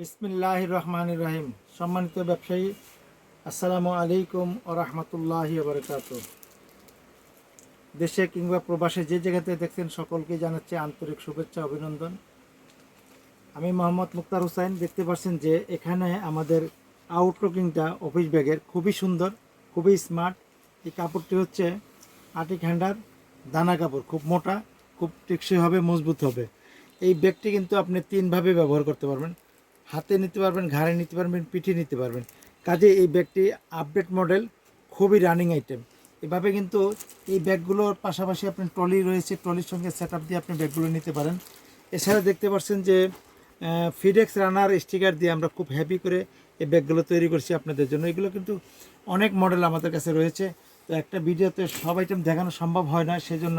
বিসমিল্লাহ রহমান রাহিম। সম্মানিত ব্যবসায়ী, আসসালামু আলাইকুম ও রহমতুল্লাহি বরকাত। দেশে কিংবা প্রবাসে যে জায়গাতে দেখছেন সকলকে জানাচ্ছে আন্তরিক শুভেচ্ছা, অভিনন্দন। আমি মোহাম্মদ মুক্তার হুসাইন দেখতে পাচ্ছেন যে এখানে আমাদের আউটলুকিংটা অফিস ব্যাগের খুবই সুন্দর, খুবই স্মার্ট। এই কাপড়টি হচ্ছে আটিক হ্যান্ডার দানা কাপড়। খুব মোটা, খুব টেকসই হবে, মজবুত হবে। এই ব্যাগটি কিন্তু আপনি তিনভাবে ব্যবহার করতে পারবেন। হাতে নিতে পারবেন, ঘাড়ে নিতে পারবেন, পিঠে নিতে পারবেন। কাজে এই ব্যাগটি আপডেট মডেল, খুবই রানিং আইটেম এভাবে কিন্তু এই ব্যাগগুলোর পাশাপাশি আপনি ট্রলি রয়েছে, ট্রলির সঙ্গে সেট দিয়ে আপনি ব্যাগগুলো নিতে পারেন। এছাড়া দেখতে পাচ্ছেন যে ফিডেক্স রানার স্টিকার দিয়ে আমরা খুব হ্যাপি করে এই ব্যাগগুলো তৈরি করছি আপনাদের জন্য। এগুলো কিন্তু অনেক মডেল আমাদের কাছে রয়েছে। তো একটা ভিডিওতে সব আইটেম দেখানো সম্ভব হয় না, সেজন্য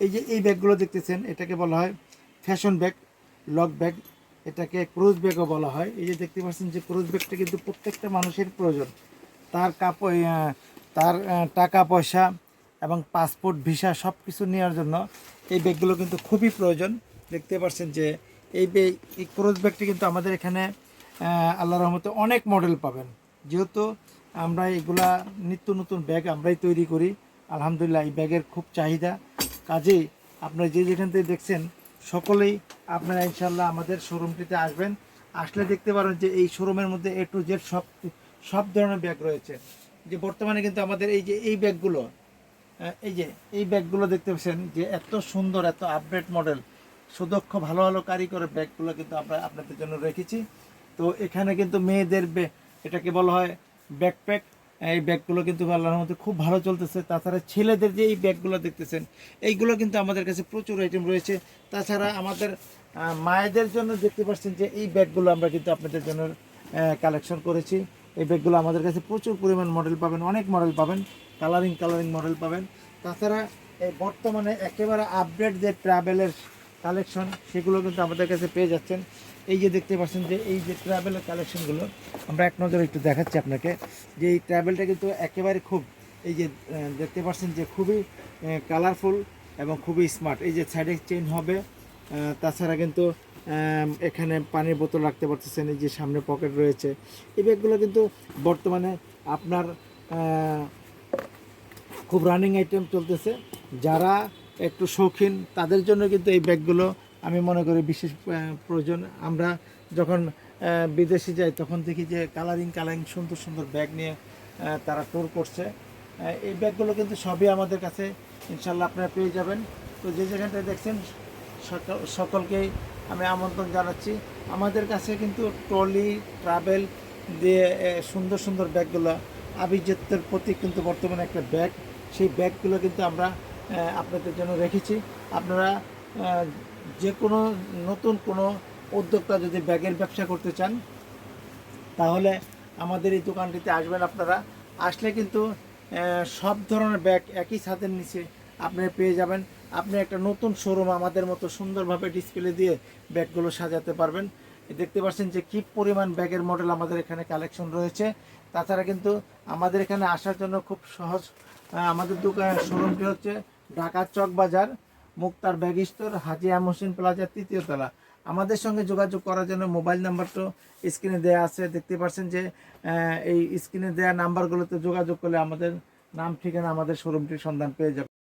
এই যে এই ব্যাগগুলো দেখতেছেন, এটাকে বলা হয় ফ্যাশন ব্যাগ লক ব্যাগ এটাকে ক্রুজ ব্যাগও বলা হয়। এই যে দেখতে পাচ্ছেন যে ক্রুজ ব্যাগটা কিন্তু প্রত্যেকটা মানুষের প্রয়োজন। তার কাপড় তার টাকা পয়সা এবং পাসপোর্ট ভিসা সব কিছু নেওয়ার জন্য এই ব্যাগগুলো কিন্তু খুবই প্রয়োজন। দেখতে পাচ্ছেন যে এই এই ক্রোজ ব্যাগটি কিন্তু আমাদের এখানে আল্লাহ রহমতে অনেক মডেল পাবেন। যেহেতু আমরা এগুলা নিত্য নতুন ব্যাগ আমরাই তৈরি করি। আলহামদুলিল্লাহ, এই ব্যাগের খুব চাহিদা। কাজেই আপনারা যে যেখান থেকে দেখছেন সকলেই আপনারা ইনশাল্লাহ আমাদের শোরুমটিতে আসবেন। আসলে দেখতে পারেন যে এই শোরুমের মধ্যে এ টু জেড সব সব ধরনের ব্যাগ রয়েছে। যে বর্তমানে কিন্তু আমাদের এই যে, এই ব্যাগগুলো এই যে, এই ব্যাগগুলো দেখতে পাচ্ছেন যে এত সুন্দর, এত আপডেট মডেল সুদক্ষ, ভালো ভালো কারিগরের ব্যাগগুলো কিন্তু আমরা আপনাদের জন্য রেখেছি। তো এখানে কিন্তু মেয়েদের এটাকে বলা হয় ব্যাকপ্যাক এই ব্যাগগুলো কিন্তু আল্লাহর মধ্যে খুব ভালো চলতেছে। তাছাড়া ছেলেদের যে এই ব্যাগগুলো দেখতেছেন, এইগুলো কিন্তু আমাদের কাছে প্রচুর আইটেম রয়েছে। তাছাড়া আমাদের মায়েদের জন্য দেখতে পাচ্ছেন যে এই ব্যাগগুলো আমরা কিন্তু আপনাদের জন্য কালেকশন করেছি। এই ব্যাগগুলো আমাদের কাছে প্রচুর পরিমাণ মডেল পাবেন, অনেক মডেল পাবেন কালারিং কালারিং মডেল পাবেন। তাছাড়া বর্তমানে একেবারে আপডেট যে ট্রাভেলের কালেকশন সেগুলো কিন্তু আমাদের কাছে পেয়ে যাচ্ছেন। এই যে দেখতে পাচ্ছেন যে, এই যে ট্রাভেলের কালেকশনগুলো আমরা এক নজরে একটু দেখাচ্ছি আপনাকে যে এই ট্রাভেলটা কিন্তু একেবারে খুব, এই যে দেখতে পাচ্ছেন যে খুবই কালারফুল এবং খুবই স্মার্ট এই যে সাইডে চেইন হবে তাছাড়া কিন্তু এখানে পানির বোতল রাখতে পারতেছেন, এই যে সামনে পকেট রয়েছে। এই ব্যাগগুলো কিন্তু বর্তমানে আপনার খুব রানিং আইটেম চলতেছে। যারা একটু শৌখিন, তাদের জন্য কিন্তু এই ব্যাগগুলো আমি মনে করি বিশেষ প্রয়োজন। আমরা যখন বিদেশে যাই, তখন দেখি যে কালারিং কালারিং সুন্দর সুন্দর ব্যাগ নিয়ে তারা ট্যুর করছে। এই ব্যাগগুলো কিন্তু সবই আমাদের কাছে ইনশাল্লাহ আপনারা পেয়ে যাবেন। তো যে যেখানটায় দেখছেন, সকল সকলকেই আমি আমন্ত্রণ জানাচ্ছি। আমাদের কাছে কিন্তু ট্রলি ট্রাভেল দিয়ে সুন্দর সুন্দর ব্যাগগুলো, আভিজাত্যের প্রতীক কিন্তু বর্তমানে একটা ব্যাগ। সেই ব্যাগগুলো কিন্তু আমরা আপনাদের জন্য রেখেছি। আপনারা যে কোনো নতুন কোনো উদ্যোক্তা যদি ব্যাগের ব্যবসা করতে চান, তাহলে আমাদের এই দোকানটিতে আসবেন আপনারা। আসলে কিন্তু সব ধরনের ব্যাগ একই ছাদের নিচে আপনি পেয়ে যাবেন। আপনি একটা নতুন শোরুম আমাদের মতো সুন্দরভাবে ডিসপ্লে দিয়ে ব্যাগগুলো সাজাতে পারবেন। দেখতে পাচ্ছেন যে কি পরিমাণ ব্যাগের মডেল আমাদের এখানে কালেকশন রয়েছে। তাছাড়া কিন্তু আমাদের এখানে আসার জন্য খুব সহজ আমাদের দোকান, শোরুমটি হচ্ছে ঢাকা চক বাজার মুক্তার ব্যাগ স্টোর হাজি আম প্লাজার তৃতীয় তলা। আমাদের সঙ্গে যোগাযোগ করার জন্য মোবাইল নাম্বার তো স্ক্রিনে দেওয়া আছে। দেখতে পাচ্ছেন যে এই স্ক্রিনে দেয়া নাম্বারগুলোতে যোগাযোগ করলে আমাদের নাম, ঠিকানা আমাদের শোরুমটির সন্ধান পেয়ে যাবে